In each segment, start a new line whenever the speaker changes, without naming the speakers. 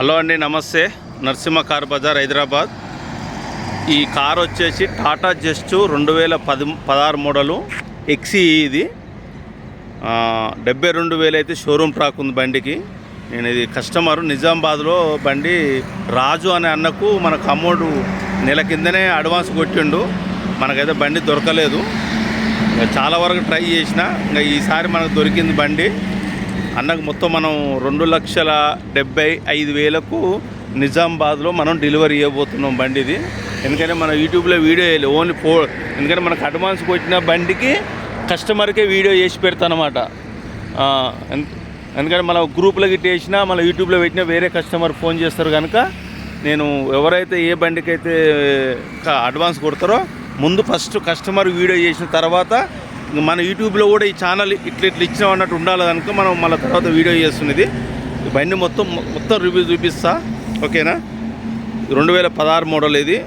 Hello అండి నమస్తే. Narasimha car bazaar Hyderabad. ఈ కార్ వచ్చేసి టాటా జస్ట్ రెండు వేల పది పదహారు మోడలు ఎక్సీ ఇది. డెబ్బై రెండు వేలు అయితే షోరూమ్ ట్రాక్ ఉంది బండికి. నేను ఇది కస్టమర్ నిజామాబాద్లో బండి రాజు అనే అన్నకు మనకు అమౌంట్ నెల కిందనే అడ్వాన్స్ కొట్టిండు. మనకైతే బండి దొరకలేదు. ఇంకా చాలా వరకు ట్రై చేసిన ఇంకా ఈసారి మనకు దొరికింది బండి. అన్నకు మొత్తం మనం రెండు లక్షల డెబ్బై ఐదు వేలకు నిజామాబాద్లో మనం డెలివరీ ఇవ్వబోతున్నాం బండిది. ఎందుకంటే మన యూట్యూబ్లో వీడియో వేయలేదు. ఓన్లీ ఫో ఎందుకంటే మనకు అడ్వాన్స్ కొట్టిన బండికి కస్టమర్కే వీడియో చేసి పెడతానమాట. ఎందుకంటే మన గ్రూప్లో గిట్ట వేసినా మన యూట్యూబ్లో పెట్టినా వేరే కస్టమర్ ఫోన్ చేస్తారు కనుక నేను ఎవరైతే ఏ బండికి అయితే అడ్వాన్స్ కొడతారో ముందు ఫస్ట్ కస్టమర్ వీడియో చేసిన తర్వాత మన యూట్యూబ్లో కూడా ఈ ఛానల్ ఇట్లా ఇట్లా ఇచ్చినాం అన్నట్టు ఉండాలి కనుక మనం మళ్ళీ తర్వాత వీడియో చేస్తున్నది. బండి మొత్తం మొత్తం రివ్యూ చూపిస్తా. ఓకేనా? రెండు వేల పదహారు మోడల్ ఇది.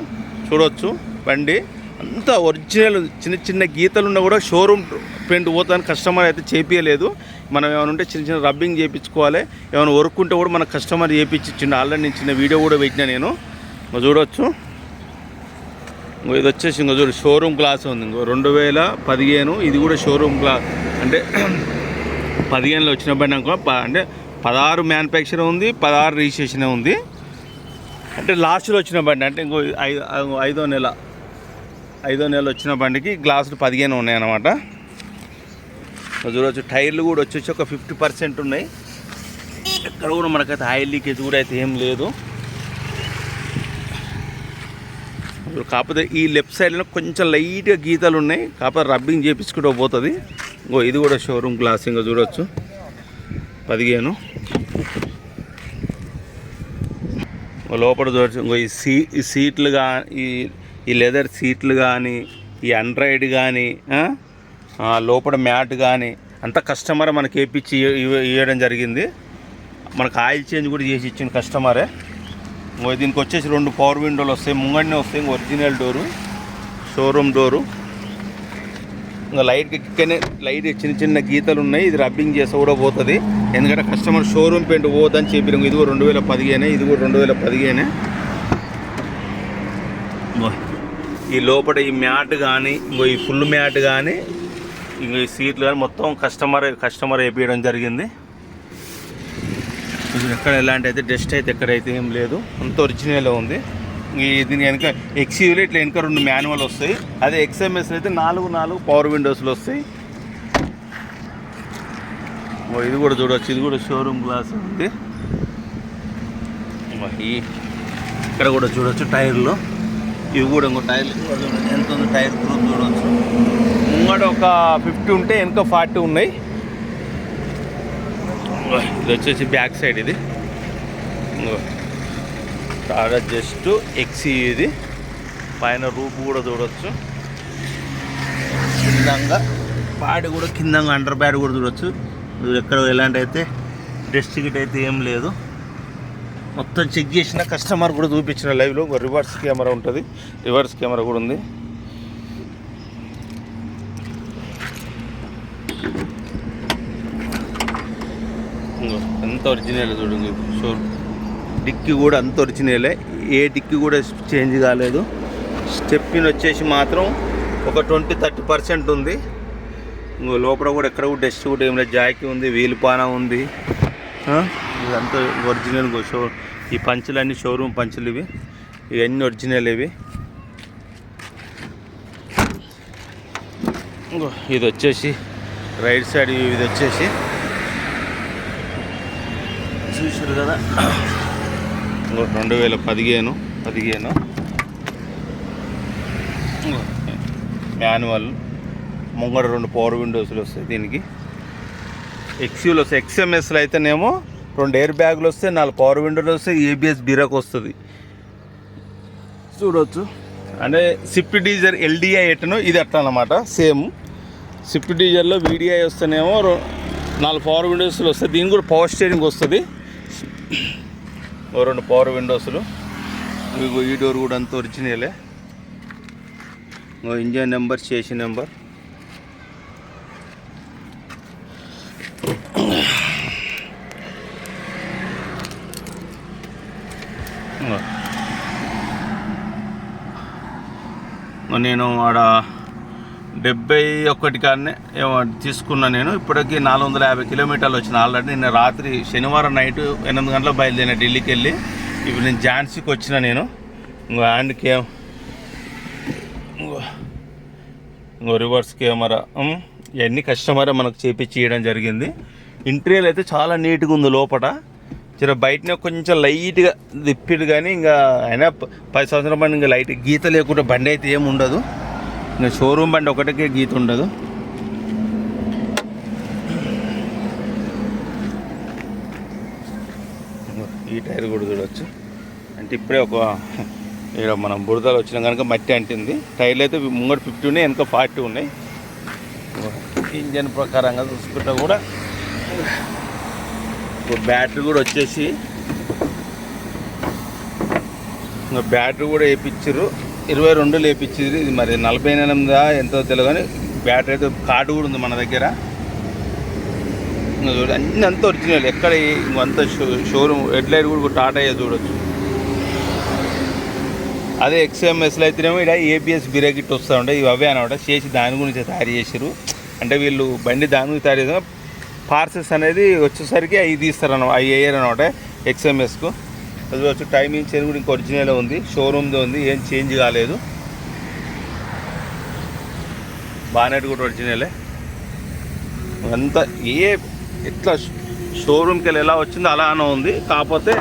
చూడవచ్చు బండి. అంతా ఒరిజినల్ చిన్న చిన్న గీతలు ఉన్నా కూడా షోరూమ్ పెయింట్ పోతాను. కస్టమర్ అయితే చేపించలేదు మనం ఏమైనా ఉంటే చిన్న చిన్న రబ్బింగ్ చేయించుకోవాలి ఏమైనా వర్క్ ఉంటే కూడా మన కస్టమర్ చేయించిండు ఆల్రెడీ నేను చిన్న వీడియో కూడా పెట్టినా నేను. చూడవచ్చు ఇంకో ఇది వచ్చేసి ఇంకో చూడు షోరూమ్ గ్లాస్ ఉంది ఇంకో. రెండు వేల పదిహేను ఇది కూడా షోరూమ్ క్లాస్ అంటే పదిహేనులో వచ్చిన బండి ప- అంటే పదహారు మ్యానుఫ్యాక్చర్ ఉంది పదహారు రిజిస్ట్రేషన్ ఉంది. అంటే లాస్ట్లో వచ్చిన బండి అంటే ఇంకో ఐదు ఐదో నెల ఐదో నెల వచ్చిన బండికి గ్లాసులు పదిహేను ఉన్నాయన్నమాట. చూడవచ్చు టైర్లు కూడా వచ్చేసి ఒక ఫిఫ్టీ పర్సెంట్ ఉన్నాయి. ఎక్కడ కూడా మనకైతే ఆయిల్ లీకేజ్ కూడా అయితే ఏం లేదు ఇప్పుడు కాకపోతే ఈ లెఫ్ట్ సైడ్లో కొంచెం లైట్గా గీతలు ఉన్నాయి. కాకపోతే రబ్బింగ్ చేపించుకుంటూ పోతుంది. ఇంకో ఇది కూడా షోరూమ్ గ్లాస్ ఇంకా చూడొచ్చు. పదిహేను. లోపల చూడొచ్చు. ఇంకో ఈ సీ ఈ సీట్లు కా ఈ ఈ లెదర్ సీట్లు కానీ ఈ అండ్రాయిడ్ కానీ లోపల మ్యాట్ కానీ అంత కస్టమర్ మనకి వేపించి ఇవ్వడం జరిగింది. మనకు ఆయిల్ చేంజ్ కూడా చేసి ఇచ్చిన కస్టమరే దీనికి వచ్చేసి రెండు పవర్ విండోలు వస్తాయి. ముంగడినే వస్తాయి. ఒరిజినల్ డోరు షోరూమ్ డోరు ఇంకా లైట్ ఇక్కడనే లైట్ చిన్న చిన్న గీతలు ఉన్నాయి. ఇది రబ్బింగ్ చేస్తే కూడా పోతుంది. ఎందుకంటే కస్టమర్ షోరూమ్ పెయింట్ పోదని చెప్పిన. ఇది కూడా రెండు వేల పదిహేనే ఇది కూడా రెండు వేల పదిహేనే. ఈ లోపల ఈ మ్యాట్ కానీ ఇంకో ఈ ఫుల్ మ్యాట్ కానీ ఇంకో ఈ సీట్లు కానీ మొత్తం కస్టమర్ కస్టమర్ వేపించడం జరిగింది. ఎక్కడ ఎలాంటి అయితే డస్ట్ అయితే ఎక్కడైతే ఏం లేదు అంత ఒరిజినల్ ఉంది. ఈ దీని వెనక ఎక్సీవీలో ఇట్లా వెనక రెండు మాన్యువల్ వస్తాయి. అదే ఎక్స్ఎంఎస్ అయితే నాలుగు నాలుగు పవర్ విండోస్లు వస్తాయి. ఓ, ఇది కూడా చూడవచ్చు ఇది కూడా షోరూమ్ గ్లాస్ ఉంది. ఈ ఇక్కడ కూడా చూడవచ్చు టైర్లు. ఇవి కూడా ఇంకో టైర్లు కూడా ఎంత ఉంది టైర్ గ్రూప్ చూడవచ్చు ముంగడ ఒక ఫిఫ్టీ ఉంటే వెనక ఫార్టీ ఉన్నాయి. ఇది వచ్చేసి బ్యాక్ సైడ్ ఇది. చాలా జస్ట్ ఎక్సీ ఇది. పైన రూప్ కూడా చూడొచ్చు. కిందంగా పాడి కూడా కిందంగా అండర్ బ్యాడ్ కూడా చూడొచ్చు. ఎక్కడ ఎలాంటి అయితే డస్ట్ గిట్ అయితే ఏం లేదు. మొత్తం చెక్ చేసిన కస్టమర్ కూడా చూపించిన లైవ్లో ఒక రివర్స్ కెమెరా ఉంటుంది. రివర్స్ కెమెరా కూడా ఉంది. అంత ఒరిజినల్ చూడండి షో డిక్కి కూడా అంత ఒరిజినలే ఏ. డిక్కి కూడా చేంజ్ కాలేదు. స్టెప్పిన్ వచ్చేసి మాత్రం ఒక ట్వంటీ థర్టీ పర్సెంట్ ఉంది. ఇంకో లోపల కూడా ఎక్కడ కూడా డస్ట్ కూడా ఏం లేదు. జాకీ ఉంది వీలుపాన ఉంది. ఇదంతా ఒరిజినల్ షో ఈ పంచులన్నీ షోరూమ్ పంచులు ఇవి. ఇవన్నీ ఒరిజినల్ ఇవి. ఇంకో ఇది వచ్చేసి రైట్ సైడ్ ఇది వచ్చేసి చూసారు కదా? రెండు వేల పదిహేను పదిహేను. మాన్యువల్. ముంగడ రెండు పవర్ విండోస్లు వస్తాయి దీనికి. ఎక్స్యూలు వస్తాయి. ఎక్స్ఎంఎస్లు అయితేనేమో రెండు ఎయిర్ బ్యాగులు వస్తాయి నాలుగు పవర్ విండోలు వస్తాయి ఏబిఎస్ బీరాక్ వస్తుంది. చూడవచ్చు అంటే స్విఫ్ట్ డీజర్ ఎల్డిఐ ఎట్టను ఇది అట్లా అనమాట సేమ్ స్విఫ్ట్ డీజర్లో వీడిఐ వస్తేనేమో నాలుగు పవర్ విండోస్లు వస్తాయి. దీనికి కూడా పవర్ స్టీరింగ్ వస్తుంది. రెండు పవర్ విండోస్లు మీకు ఈ డోర్ కూడా అంత ఒరిజినలే ఇంజన్ నెంబర్ చేసి నెంబర్ నేను ఆడ డెబ్బై ఒకటి కాడనే ఏమో తీసుకున్నా నేను. ఇప్పటికి నాలుగు వందల యాభై కిలోమీటర్లు వచ్చిన ఆల్రెడీ. నిన్న రాత్రి శనివారం నైట్ ఎనిమిది గంటలకు బయలుదేరిన ఢిల్లీకి వెళ్ళి ఇప్పుడు నేను ఝాన్సీకి వచ్చిన నేను. ఇంకో హ్యాండ్కి ఏం ఇంకో రివర్స్ కెమెరా. ఇవన్నీ కస్టమరే మనకు చేపించి ఇవ్వడం జరిగింది. ఇంటీరియర్ అయితే చాలా నీట్గా ఉంది లోపల జర బయటనే కొంచెం లైట్గా తిప్పిడు కానీ ఇంకా అయినా ప- పది సంవత్సరాల పని ఇంకా లైట్ గీత లేకుండా బండి అయితే ఏమి ఉండదు. ఇంకా షోరూమ్ బండి ఒకటికే గీత ఉండదు. ఈ టైర్ కూడా చూడవచ్చు అంటే ఇప్పుడే ఒక ఇక్కడ మనం బురదలు వచ్చిన కనుక మట్టి అంటింది. టైర్లు అయితే ముంగట ఫిఫ్టీ ఉన్నాయి వెనక ఫార్టీ ఉన్నాయి. ఇంజన్ ప్రకారంగా చూసుకుంటే కూడా బ్యాటరీ కూడా వచ్చేసి ఇంకా బ్యాటరీ కూడా వేయించారు ఇరవై రెండు లేపించింది ఇది మరి నలభై ఎనిమిదా ఎంతో తెలియదు కానీ బ్యాటరీ అయితే కార్డు కూడా ఉంది మన దగ్గర. ఇంకా చూడు ఒరిజినల్ ఎక్కడ అంత షో షోరూమ్ హెడ్లైట్ కూడా టాటా చూడొచ్చు. అదే ఎక్స్ఎంఎస్లో అయితేనేమో ఇక్కడ ఏబిఎస్ బిరేకిట్ వస్తూ ఉంటాయి ఇవి అవే అనమాట చేసి దాని గురించి తయారు చేసారు అంటే వీళ్ళు బండి దాని గురించి తయారు చేసిన పార్సెస్ అనేది వచ్చేసరికి అవి తీస్తారు అనమాట అవి వేయరు అనమాట ఎక్స్ఎంఎస్కు అది టైమింగ్ చైన్ కూడా ఇంకా ఒరిజినల్ ఉంది. షోరూమ్ది ఉంది. ఏం చేంజ్ కాలేదు. బానెట్ కూడా ఒరిజినలే అంతా ఏ ఎట్లా షోరూమ్కి వెళ్ళి ఎలా వచ్చిందో అలానే ఉంది. కాకపోతే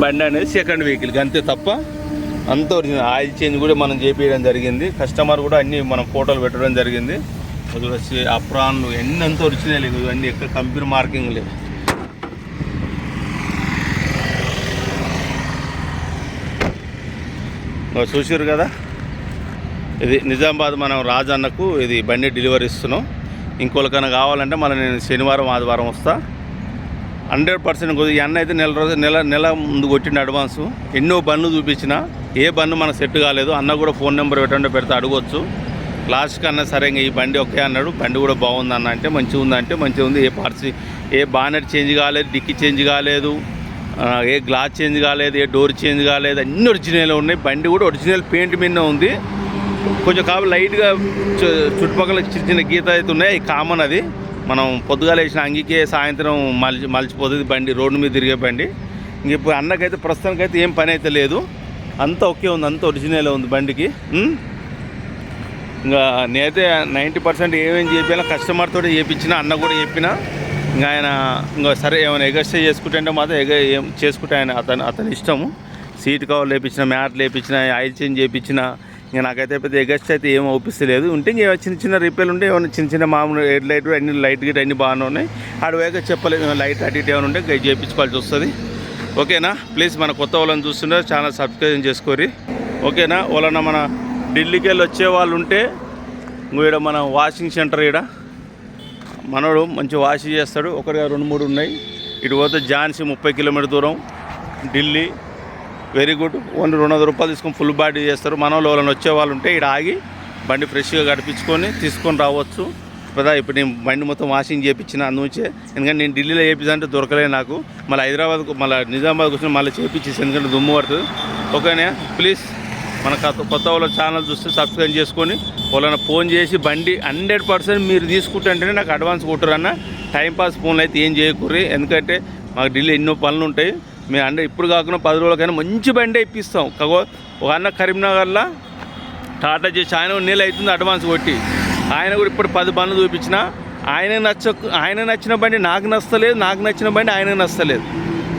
బండి అనేది సెకండ్ వెహికల్ అంతే తప్ప అంత ఒరిజినల్ ఆయిల్ చేంజ్ కూడా మనం చేపించడం జరిగింది. కస్టమర్ కూడా అన్ని మనం ఫోటోలు పెట్టడం జరిగింది. అది వచ్చి అప్రాన్లు ఎన్ని అంత ఒరిజినల్ ఇవన్నీ ఎక్కడ కంపెనీ మార్కింగ్ లేవు. చూసారు కదా? ఇది నిజామాబాద్ మనం రాజన్నకు ఇది బండి డెలివరీ ఇస్తున్నాం. ఇంకోళ్ళకైనా కావాలంటే మళ్ళీ నేను శనివారం ఆదివారం వస్తా. హండ్రెడ్ పర్సెంట్ కొద్దిగా ఈ అన్న అయితే నెల రోజు నెల నెల ముందు కొట్టిండు అడ్వాన్సు. ఎన్నో బండ్లు చూపించిన ఏ బండ్లు మనకు సెట్ కాలేదు. అన్న కూడా ఫోన్ నెంబర్ పెట్టండి పెడితే అడగవచ్చు లాస్ట్ అన్న సరే ఇంకా ఈ బండి ఒకే అన్నాడు. బండి కూడా బాగుంది అన్న అంటే మంచిగా ఉందంటే మంచిగా ఉంది ఏ పార్సీ ఏ బానర్ చేంజ్ కాలేదు డిక్కి చేంజ్ కాలేదు. ఏ గ్లాస్ చేంజ్ కాలేదు ఏ డోర్ చేంజ్ కాలేదు అన్ని ఒరిజినల్ ఉన్నాయి. బండి కూడా ఒరిజినల్ పెయింట్ మీద ఉంది. కొంచెం కాబట్టి లైట్గా చుట్టుపక్కల చిన్న చిన్న గీత అయితే ఉన్నాయి. కామన్ అది. మనం పొద్దుగాల వేసిన అంగికే సాయంత్రం మలిచి మలిచిపోతుంది బండి రోడ్డు మీద తిరిగే బండి. ఇంక ఇప్పుడు అన్నకైతే ప్రస్తుతానికైతే ఏం పని అయితే లేదు. అంతా ఓకే ఉంది అంత ఒరిజినల్ ఉంది బండికి. ఇంకా నేనైతే నైంటీ పర్సెంట్ ఏమేమి చేయాలో కస్టమర్తో చేయించిన అన్న కూడా చెప్పినా ఇంకా ఆయన ఇంకా సరే ఏమైనా ఎగస్టే చేసుకుంటే అంటే మాత్రం ఎగ ఏం చేసుకుంటే ఆయన అతను అతని ఇష్టము. సీట్ కవర్ లేపించిన మ్యాట్ లేపించిన ఆయిల్ చేంజ్ చేయించిన ఇంకా నాకైతే పెద్ద ఎగస్ట్ అయితే ఏం అవుపిస్తలేదు ఉంటే ఇంకా చిన్న చిన్న రిపేర్లు ఉంటే ఏమైనా చిన్న చిన్న మామూలు హెడ్ లైట్ అన్ని లైట్ గిట్ అన్ని బాగానే ఉన్నాయి. ఆడ వేగ చెప్పలేదు లైట్ అటు ఇటు ఏమైనా ఉంటే చేయించుకోవాల్సి వస్తుంది. ఓకేనా? ప్లీజ్ మన కొత్త వాళ్ళని చూస్తుంటే ఛానల్ సబ్స్క్రైబ్ చేసుకోరి ఓకేనా? వాళ్ళన్న మన ఢిల్లీకి వెళ్ళి వచ్చే వాళ్ళు ఉంటే ఇక్కడ మన వాషింగ్ సెంటర్ ఇక్కడ మనోడు మంచి వాష్ చేస్తాడు. ఒకటి రెండు మూడు ఉన్నాయి. ఇటు పోతే ఝాన్సీ ముప్పై కిలోమీటర్ దూరం. ఢిల్లీ వెరీ గుడ్ ఓన్లీ రెండు వందల రూపాయలు తీసుకొని ఫుల్ బాడీ చేస్తారు. మన వాళ్ళు వచ్చే వాళ్ళు ఉంటే ఇక్కడ ఆగి బండి ఫ్రెష్గా గడిపించుకొని తీసుకొని రావచ్చు. కదా ఇప్పుడు నేను బండి మొత్తం వాషింగ్ చేయించిన అందుంచే ఎందుకంటే నేను ఢిల్లీలో చేయించా అంటే దొరకలే నాకు. మళ్ళీ హైదరాబాద్కు మళ్ళీ నిజామాబాద్కి వచ్చిన మళ్ళీ చేయించేసి ఎందుకంటే దుమ్ము పడుతుంది. ఓకేనా? ప్లీజ్ మన కొత్త కొత్త వాళ్ళ ఛానల్ చూస్తే సబ్స్క్రైబ్ చేసుకొని వాళ్ళని ఫోన్ చేసి బండి హండ్రెడ్ పర్సెంట్ మీరు తీసుకుంటుంటేనే నాకు అడ్వాన్స్ కొట్టురన్న టైంపాస్ ఫోన్లు అయితే ఏం చేయకూర్రి. ఎందుకంటే మాకు ఢిల్లీ ఎన్నో పనులు ఉంటాయి. మేము అంటే ఇప్పుడు కాకుండా పది రోజులకైనా మంచి బండి ఇప్పిస్తాం. కగో ఒక అన్న కరీంనగర్లో టాటా చేసి ఆయన నెల అవుతుంది అడ్వాన్స్ కొట్టి. ఆయన కూడా ఇప్పుడు పది బండ్లు చూపించిన ఆయన నచ్చ ఆయన నచ్చిన బండి నాకు నచ్చలేదు నాకు నచ్చిన బండి ఆయనకు నచ్చలేదు.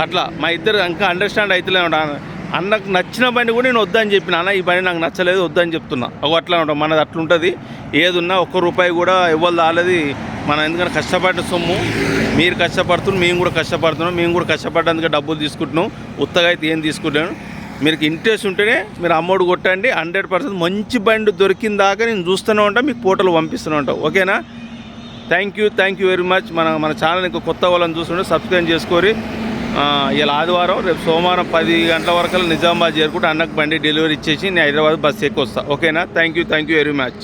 అట్లా మా ఇద్దరు ఇంకా అండర్స్టాండ్ అవుతలే అన్నకు నచ్చిన బండి కూడా నేను వద్దని చెప్పిన. అన్న ఈ బండి నాకు నచ్చలేదు వద్దని చెప్తున్నా. ఒక అట్లా ఉంటాం. మనది అట్లుంటుంది. ఏదున్నా ఒక్క రూపాయి కూడా ఇవ్వాలి రాలేదు మనం ఎందుకంటే కష్టపడ్డ సొమ్ము? మీరు కష్టపడుతున్నారు మేము కూడా కష్టపడుతున్నాం. మేము కూడా కష్టపడ్డందుకే డబ్బులు తీసుకుంటున్నాం. ఉత్తగా అయితే ఏం తీసుకుంటాను మీరు ఇంట్రెస్ట్ ఉంటేనే మీరు అమ్మోడు కొట్టండి. హండ్రెడ్ పర్సెంట్ మంచి బండి దొరికిన దాకా నేను చూస్తూనే ఉంటాను మీకు ఫోటోలు పంపిస్తూనే ఉంటాను ఓకేనా? Thank you thank you very much మన మన ఛానల్ ఇంకా కొత్త వాళ్ళని చూస్తుంటే సబ్స్క్రైబ్ చేసుకోరి. ఇలా ఆదివారం రేపు సోమవారం పది గంటల వరకు నిజామాబాద్ చేరుకుంటే అన్నకు బండి డెలివరీ ఇచ్చేసి నేను హైదరాబాద్ బస్ ఎక్కువ వస్తాను ఓకేనా? Thank you thank you very much